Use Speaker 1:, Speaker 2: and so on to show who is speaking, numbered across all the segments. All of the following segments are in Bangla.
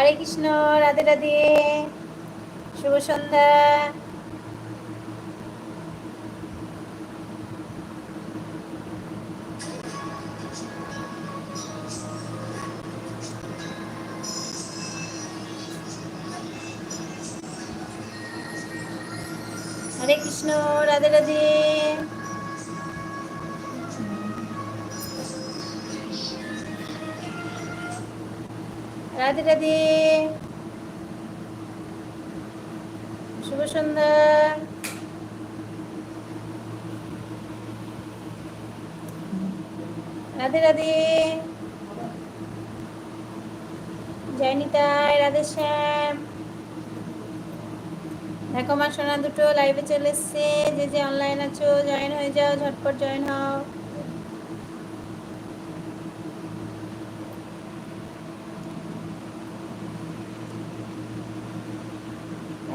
Speaker 1: হরে কৃষ্ণ রাধে রাধে শুভ সন্ধ্যা দেখো মা সোনা দুটো লাইভে চলে এসছে যে যে অনলাইন আছো জয়েন হয়ে যাও ঝটপট জয়েন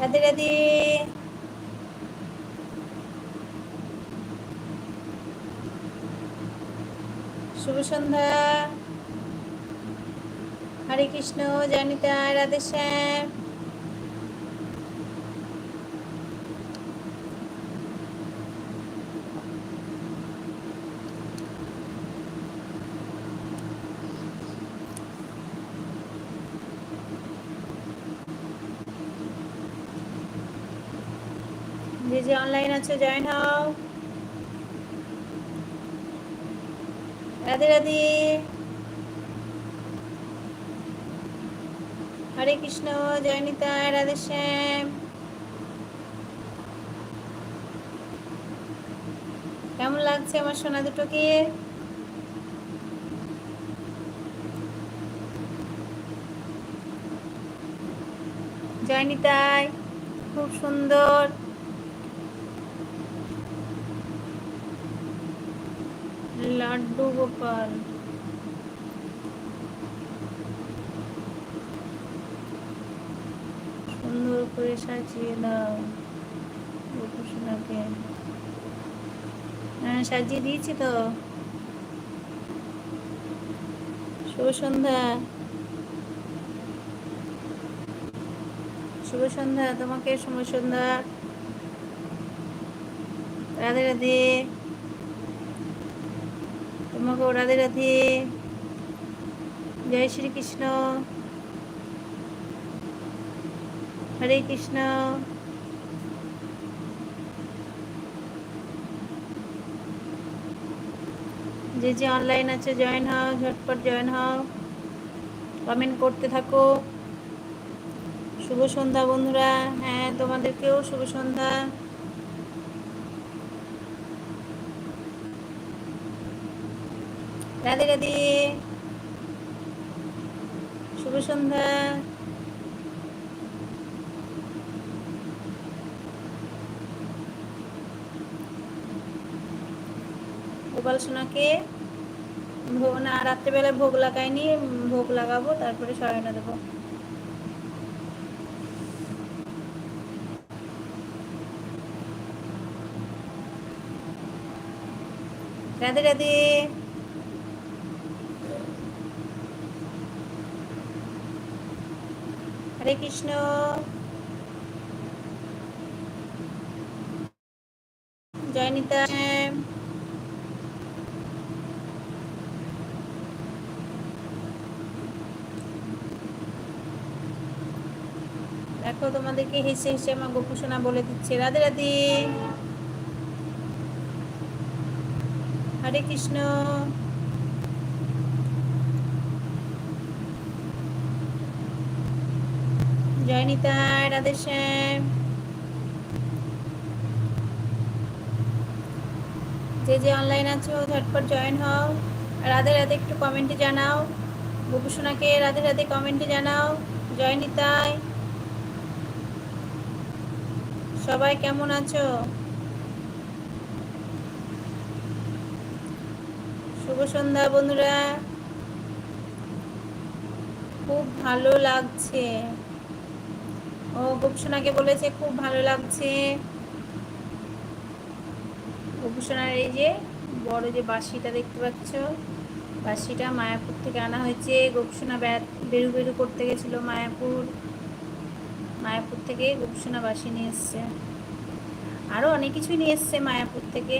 Speaker 1: হও রাধি রাধি শুভ সন্ধ্যা হরে কৃষ্ণ জানিতা রাধে শ্যাম অনলাইন আছে জয়েন হও রাধে রাধে হরে কৃষ্ণ জয়নিতা রাধে শ্যাম কেমন লাগছে আমার সোনা দুটোকে জয়নিতায় খুব সুন্দর লাড্ডু গোপাল সুন্দর করে সাজিয়ে দাও হ্যাঁ সাজিয়ে দিয়েছি তো শুভ সন্ধ্যা শুভ সন্ধ্যা তোমাকে শুভ সন্ধ্যা রাধে রাধে তোমাকে রাধে রাধে জয় কৃষ্ণ হরে কৃষ্ণ যে যে অনলাইন আছে জয়েন হও ঝটপট জয়েন হও কমেন্ট করতে থাকো শুভ সন্ধ্যা বন্ধুরা হ্যাঁ তোমাদেরকেও শুভ সন্ধ্যা রাধে রাধে শুভ সন্ধ্যা গোপাল সোনাকে না রাত্রেবেলায় ভোগ লাগাই নিয়ে ভোগ লাগাবো তারপরে সরাইটা দেবো রাধে রাধে হরে কৃষ্ণ জয়নিতা দেখো তোমাদেরকে হেসে হেসে আমার গোপুসোনা বলে দিচ্ছে রাধে রাধে হরে কৃষ্ণ জয় নিতাই রাধে শ্যাম যে যে অনলাইন আছো ঝটপট জয়েন হও রাধে রাধে একটু কমেন্টে জানাও গোপুসোনাকে রাধে রাধে কমেন্টে জানাও জয় নিতাই সবাই কেমন আছো শুভ সন্ধ্যা বন্ধুরা খুব ভালো লাগছে ও গোপসোনাকে বলেছে খুব ভালো লাগছে গোপসোনার এই যে বড় যে বাসিটা দেখতে পাচ্ছ বাসিটা মায়াপুর থেকে আনা হয়েছে গোপসোনা বেরু বেরু করতে গেছিলো মায়াপুর মায়াপুর থেকে গোপসোনা বাসি নিয়ে এসছে আরও অনেক কিছুই নিয়ে এসছে মায়াপুর থেকে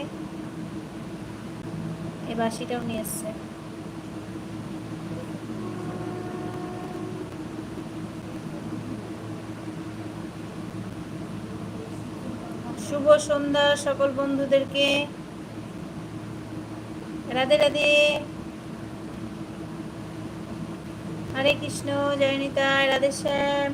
Speaker 1: এ বাসিটাও নিয়ে এসছে শুভ সন্ধ্যা সকল বন্ধুদেরকে রাধে রাধে হরে কৃষ্ণ জয়নিতা রাধেশ্যাম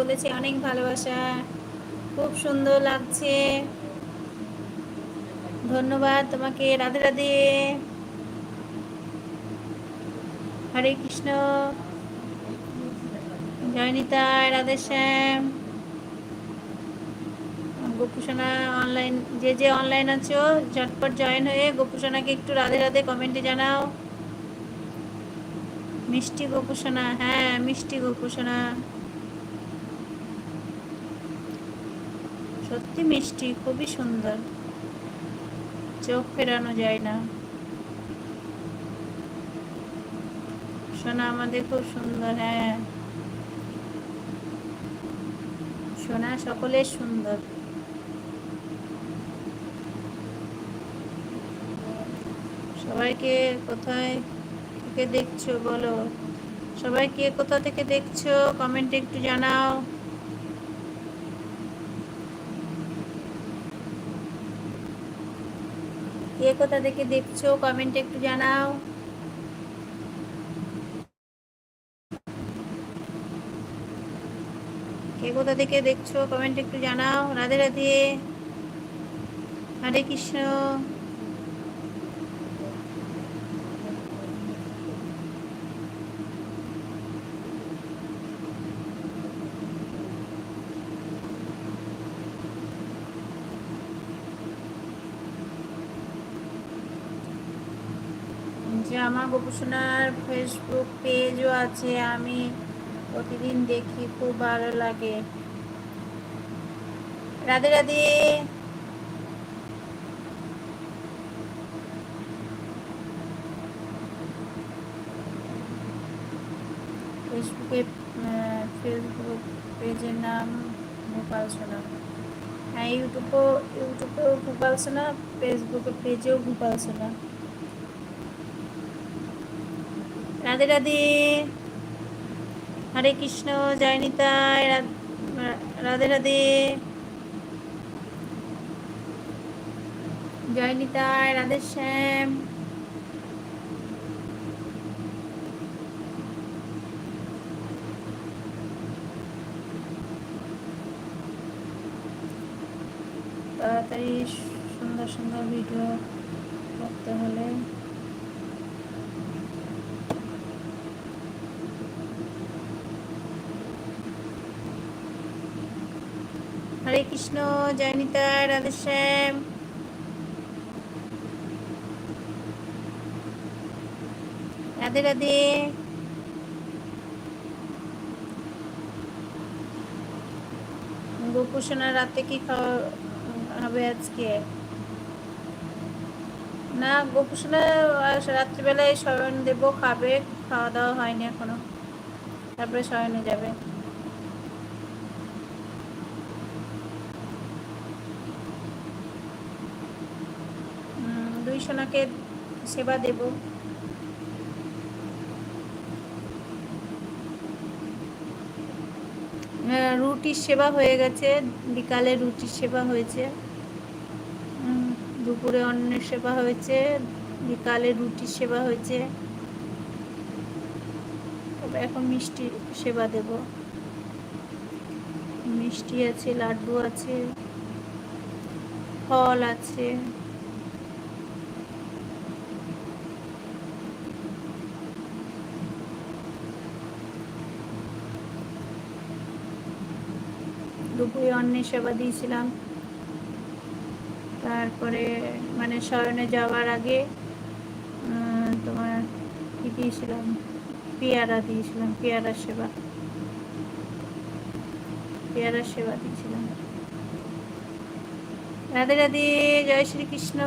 Speaker 1: বলেছে অনেক ভালোবাসা খুব সুন্দর লাগছে ধন্যবাদ তোমাকে রাধে রাধে হরে কৃষ্ণ জয়নিতা রাধে শ্যাম গোপুসোনা অনলাইন যে যে অনলাইন আছো ঝটপট জয়েন হয়ে গোপুসোনাকে একটু রাধে রাধে কমেন্টে জানাও মিষ্টি গোপুসোনা হ্যাঁ মিষ্টি গোপুসোনা অতি মিষ্টি খুবই সুন্দর চোখ ফেরানো যায় না সোনা আমাদের খুব সুন্দর হ্যাঁ সোনা সকলের সুন্দর সবাইকে কোথায় থেকে দেখছো বলো সবাই কে কোথা থেকে দেখছো কমেন্টে একটু জানাও কে কোথা থেকে দেখছো কমেন্ট একটু জানাও কে কোথা থেকে দেখছো কমেন্ট একটু জানাও রাধে রাধে হরে কৃষ্ণ গবেষণার ফেসবুক পেজও আছে আমি প্রতিদিন দেখি খুব ভালো লাগে রাধে রাধে ফেসবুকে ফেসবুক পেজের নাম গোপাল সোনা হ্যাঁ ইউটিউবও ইউটিউবেও গোপাল সোনা ফেসবুকে পেজেও গোপাল সোনা রাধে রাধে হরে কৃষ্ণ জয় নিতায় রাধে রাধে জয় রাধে শ্যাম তাড়াতাড়ি সুন্দর সুন্দর ভিডিও করতে হলে হরে কৃষ্ণ জয়নিতা শ্যাম রাধে রাধে গোপুসোনার রাতে কি খাওয়া হবে আজকে না গোপুষণা রাত্রিবেলায় শয়ন দেব খাবে খাওয়া দাওয়া হয়নি এখনো তারপরে শয়নে যাবে সোনাকে সেবা দেব রুটির সেবা হয়ে গেছে বিকালে রুটির সেবা হয়েছে দুপুরে অন্নের সেবা হয়েছে বিকালে রুটির সেবা হয়েছে তবে এখন মিষ্টি সেবা দেব মিষ্টি আছে লাড্ডু আছে ফল আছে দুপুরে অন্যের সেবা দিয়েছিলাম তারপরে মানে শয়নে যাওয়ার আগে তোমার কি দিয়েছিলাম পেয়ারা দিয়েছিলাম পেয়ারা সেবা পেয়ারা সেবা দিয়েছিলাম রাধে রাধে জয় শ্রীকৃষ্ণ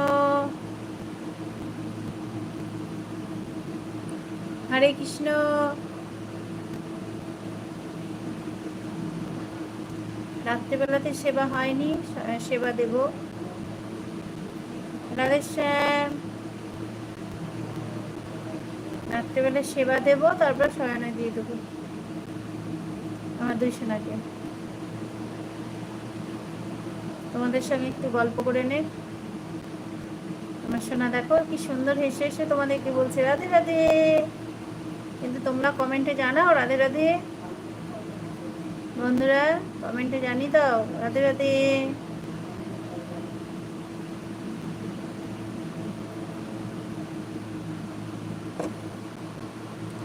Speaker 1: হরে কৃষ্ণ রাত্রেবেলাতে সেবা হয়নি সেবা দেব শ্যাম রাত্রেবেলা সেবা দেব তারপর শয়ানে দিয়ে দেবো আমার দুই সোনাকে তোমাদের সঙ্গে একটু গল্প করে নে তোমার সোনা দেখো কি সুন্দর হেসে হেসে তোমাদেরকে বলছে রাধে রাধে কিন্তু তোমরা কমেন্টে জানাও রাধে রাধে বন্ধুরা কমেন্টে জানি তো রাতে রাতে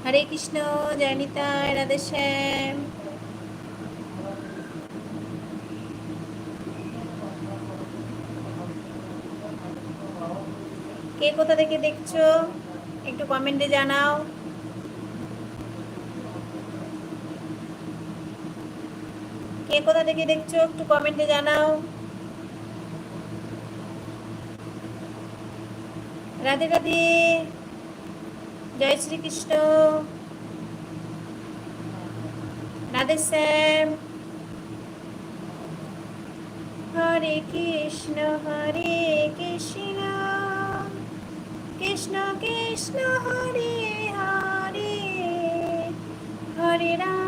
Speaker 1: হরে কৃষ্ণ জানিতা রাধে শ্যাম কে কোথা থেকে দেখছো একটু কমেন্টে জানাও কে কোথা থেকে দেখছো একটু কমেন্টে জানাও রাধে রাধে জয় শ্রীকৃষ্ণ রাধে শ্যাম হরে কৃষ্ণ হরে কৃষ্ণ কৃষ্ণ কৃষ্ণ হরে হরে হরে রাম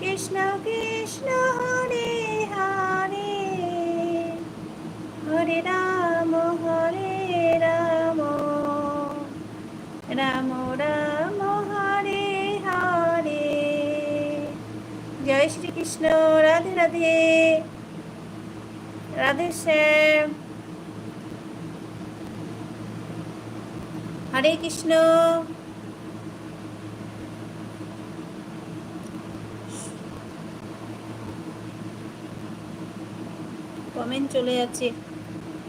Speaker 1: কৃষ্ণ কৃষ্ণ হরে হরে হরে রাম হরে রাম রাম রাম হরে হরে জয় শ্রীকৃষ্ণ রাধে রাধে রাধে শ্যাম হরে কৃষ্ণ কমেন্ট চলে যাচ্ছে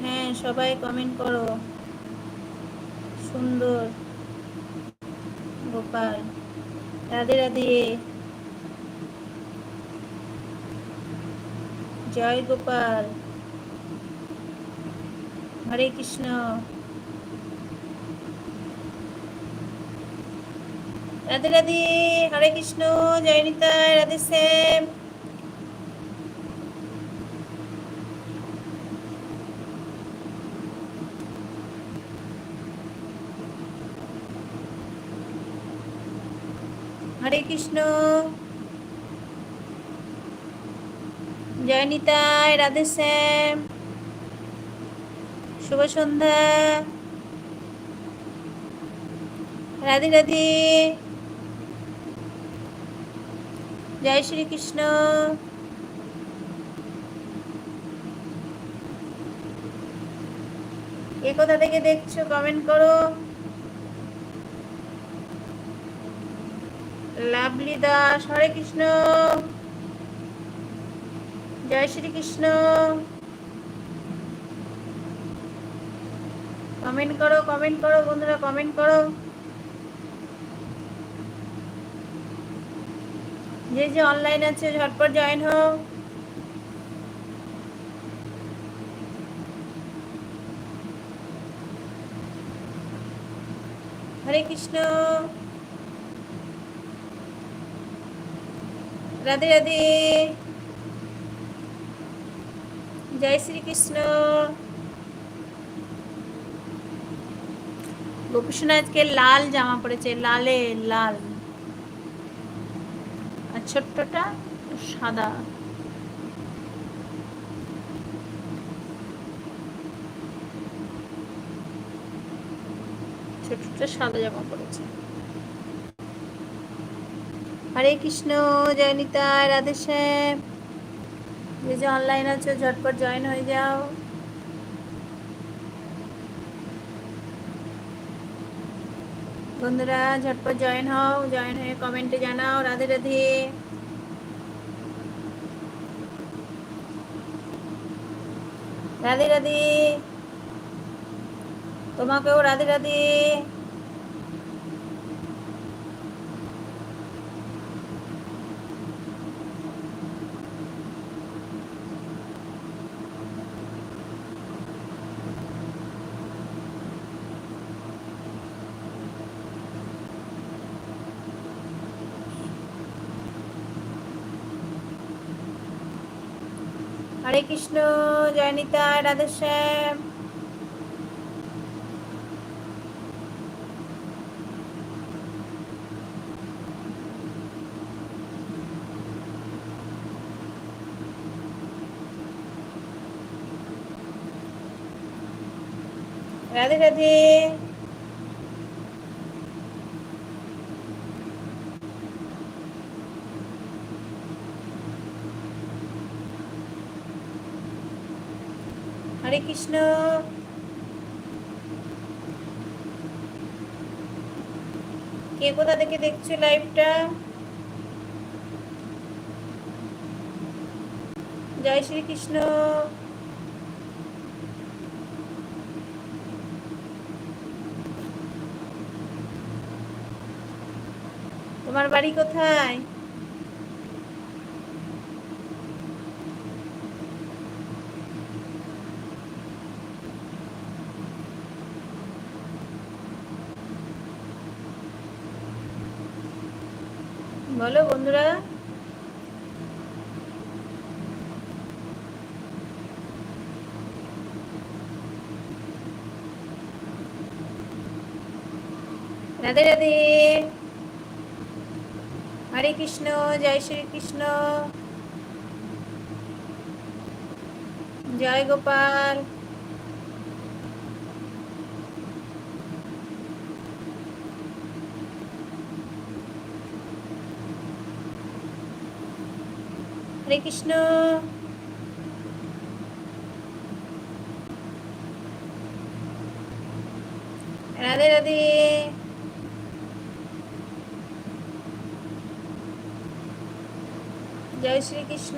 Speaker 1: হ্যাঁ সবাই কমেন্ট করো সুন্দর গোপাল রাধে রাধে জয় গোপাল হরে কৃষ্ণ রাধে রাধে হরে কৃষ্ণ জয় নিতায় রাধে শ্যাম হরে কৃষ্ণ জয় নিতাই রাধে শ্যাম শুভ সন্ধ্যা রাধে রাধে জয় শ্রীকৃষ্ণ এ কথা থেকে দেখছো কমেন্ট করো লাভলি দাস হরে কৃষ্ণ জয় শ্রী কৃষ্ণ কমেন্ট করো কমেন্ট করো বন্ধুরা কমেন্ট করো যে যে অনলাইন আছে ঝটপট জয়েন হোক হরে কৃষ্ণ রাধে রাধে জয় শ্রীকৃষ্ণ গোপীষণ আজকে লাল জামা পড়েছে লালে লাল আর ছোট্টটা সাদা ছোট্টটা সাদা জামা পড়েছে হরে কৃষ্ণ জয়নিতা রাধে শ্যাম যে যে অনলাইন আছো ঝটপট জয়েন হয়ে যাও বন্ধুরা ঝটপট জয়েন হও জয়েন হয়ে কমেন্টে জানাও রাধে রাধে রাধে রাধে তোমাকেও রাধে রাধে হরে কৃষ্ণ জয়নিতা শ্যাম রাধে রাধে কৃষ্ণ কে কোথা থেকে দেখছো লাইভটা জয় কৃষ্ণ তোমার বাড়ি কোথায় বলো বন্ধুরা রাধে রাধে হরে কৃষ্ণ জয় কৃষ্ণ জয় গোপাল হরে কৃষ্ণ রাধে রাধে জয় শ্রীকৃষ্ণ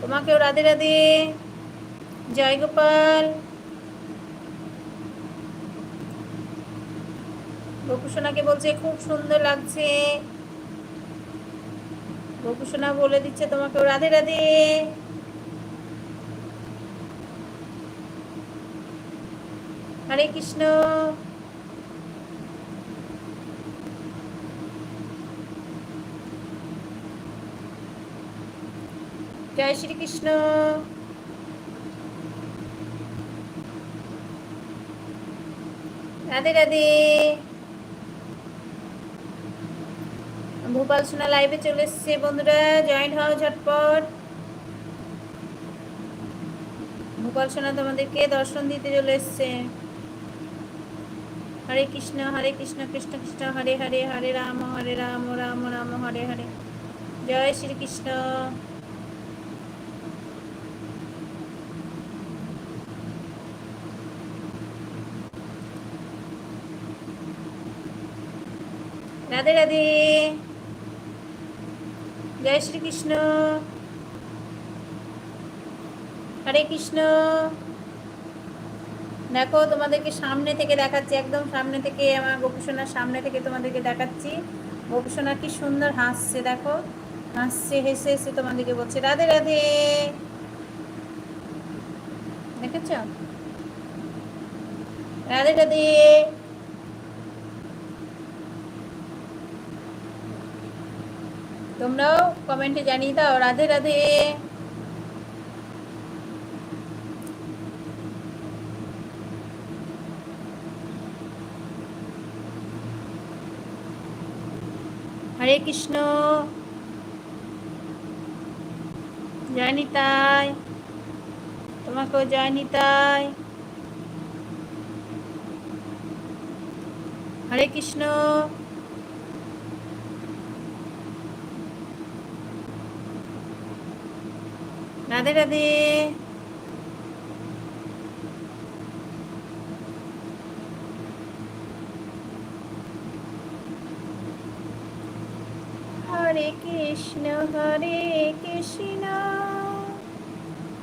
Speaker 1: তোমাকেও রাধে রাধে জয় গোপাল বকুসোনাকে বলছে খুব সুন্দর লাগছে বকুসোনা বলে দিচ্ছে তোমাকে রাধে রাধে হরে কৃষ্ণ জয় শ্রীকৃষ্ণ রাধে রাধে ভোপাল সোনা লাইভে চলে এসছে বন্ধুরা জয়েন্ট হও ঝটপট ভোপাল সোনা তোমাদেরকে দর্শন দিতে চলে এসছে হরে কৃষ্ণ হরে কৃষ্ণ কৃষ্ণ কৃষ্ণ হরে হরে হরে রাম হরে রাম রাম রাম হরে হরে জয় শ্রীকৃষ্ণ রাধে রাধে জয় শ্রী কৃষ্ণ হরে কৃষ্ণ দেখো তোমাদেরকে সামনে থেকে দেখাচ্ছি একদম সামনে থেকে আমার গোপুসোনার সামনে থেকে তোমাদেরকে দেখাচ্ছি গোপুসোনা কি সুন্দর হাসছে দেখো হাসছে হেসে হেসে তোমাদেরকে বলছে রাধে রাধে দেখেছ রাধে রাধে তোমরাও কমেন্টে জানিয়ে দাও রাধে রাধে হরে কৃষ্ণ জয় তাই তোমাকেও জয় নিতাই হরে কৃষ্ণ রাধে রাধে হরে কৃষ্ণ হরে কৃষ্ণ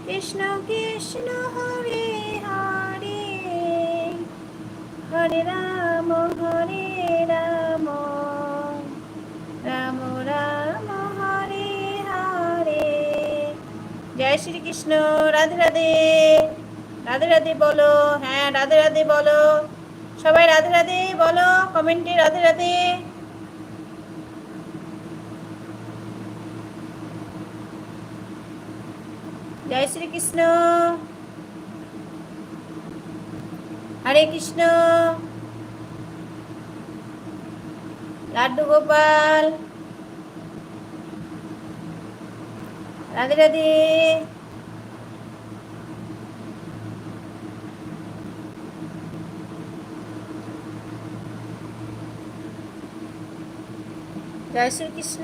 Speaker 1: কৃষ্ণ কৃষ্ণ হরে হরে হরে রাম হরে শ্রীকৃষ্ণ রাধে রাধে রাধে রাধে বলো হ্যাঁ রাধে রাধে বলো সবাই রাধে রাধে বলো কমেন্টে রাধে রাধে জয় শ্রী কৃষ্ণ হরে কৃষ্ণ লাড্ডু গোপাল রাধে রাধে जय श्री कृष्ण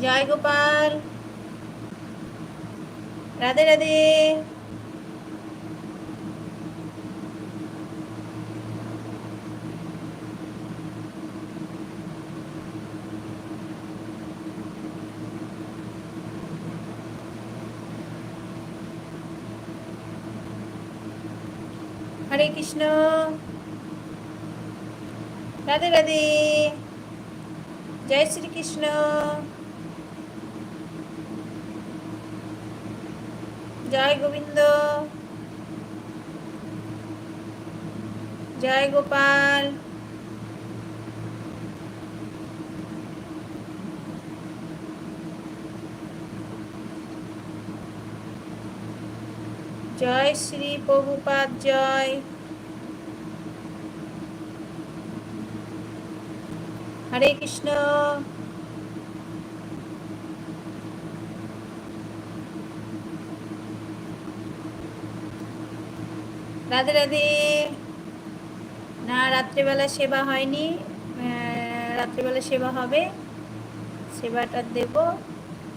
Speaker 1: जय गोपाल राधे राधे हरे कृष्ण রাধে রাধে জয় শ্রীকৃষ্ণ জয় গোবিন্দ জয় গোপাল জয় শ্রী প্রভুপাদ জয় হরে কৃষ্ণ রাধে রাধে না রাত্রেবেলা সেবা হয়নি রাত্রেবেলা সেবা হবে সেবাটা দেব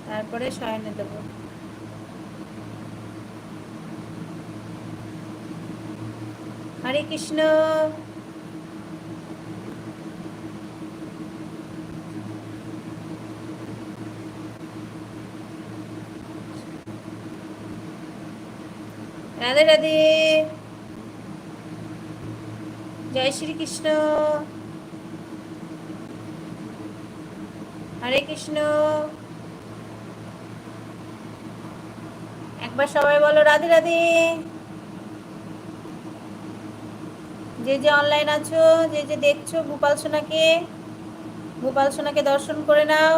Speaker 1: তারপরে শয়নে দেব হরে কৃষ্ণ রাধে রাধে জয় শ্রীকৃষ্ণ হরে কৃষ্ণ একবার সবাই বলো রাধে রাধে যে যে অনলাইন আছো যে যে দেখছো গোপাল সোনাকে গোপাল সোনাকে দর্শন করে নাও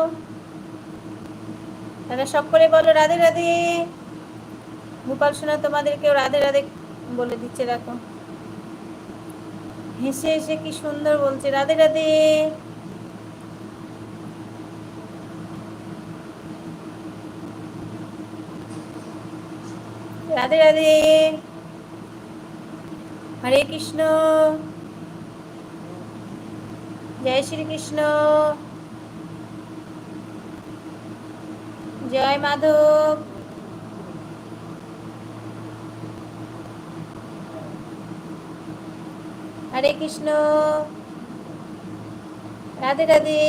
Speaker 1: তারা সকলে বলো রাধে রাধে গোপাল সোনা তোমাদেরকেও রাধে রাধে বলে দিচ্ছে দেখো হেসে হেসে কি সুন্দর বলছে রাধে রাধে রাধে রাধে হরে কৃষ্ণ জয় শ্রী কৃষ্ণ জয় মাধব হরে কৃষ্ণ রাধে রাধে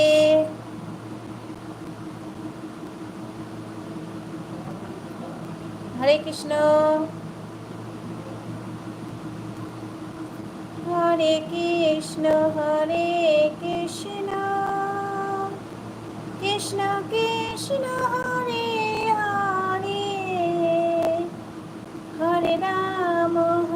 Speaker 1: হরে কৃষ্ণ হরে কৃষ্ণ হরে কৃষ্ণ কৃষ্ণ কৃষ্ণ হরে হরে হরে রাম হরে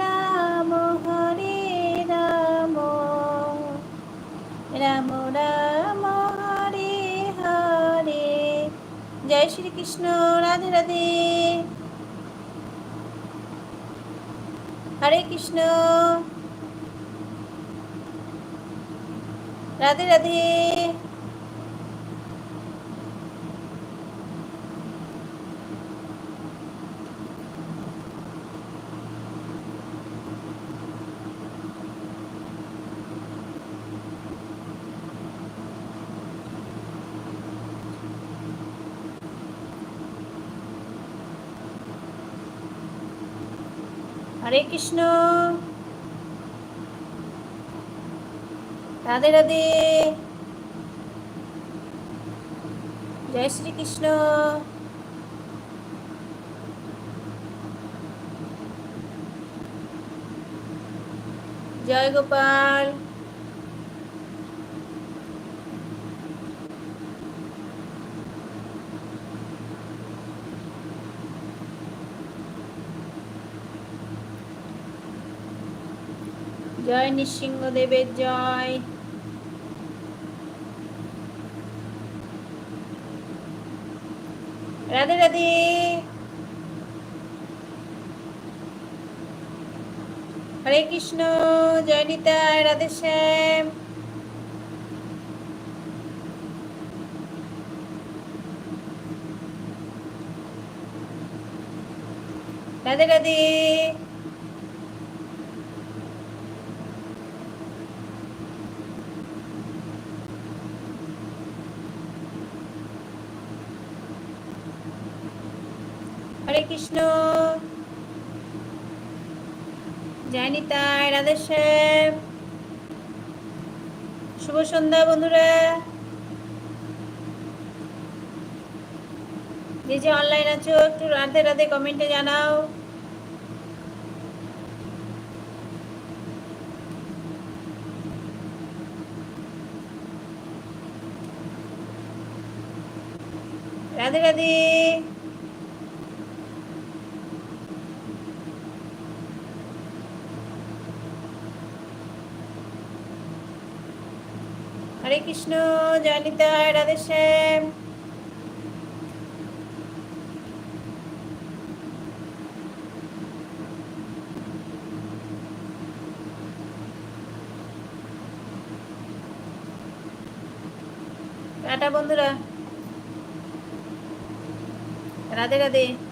Speaker 1: রাম হরে রাম রাম রাম হরে হরে জয় শ্রীকৃষ্ণ রাধে রাধে হরে কৃষ্ণ রাধে রাধে হরে কৃষ্ণ রাধে রাধে জয় শ্রীকৃষ্ণ জয় গোপাল জয় নৃসিংহদেবের জয় রাধে রাধে হরে কৃষ্ণ জয় নিতায় রাধে শ্যাম রাধে রাধে কৃষ্ণ জয় রাধে শুভ সন্ধ্যা বন্ধুরা যে যে অনলাইন আছো একটু রাধে রাধে কমেন্টে জানাও রাধে রাধে হরে কৃষ্ণ জয়নিতায় রাধে শ্যাম বন্ধুরা রাধে রাধে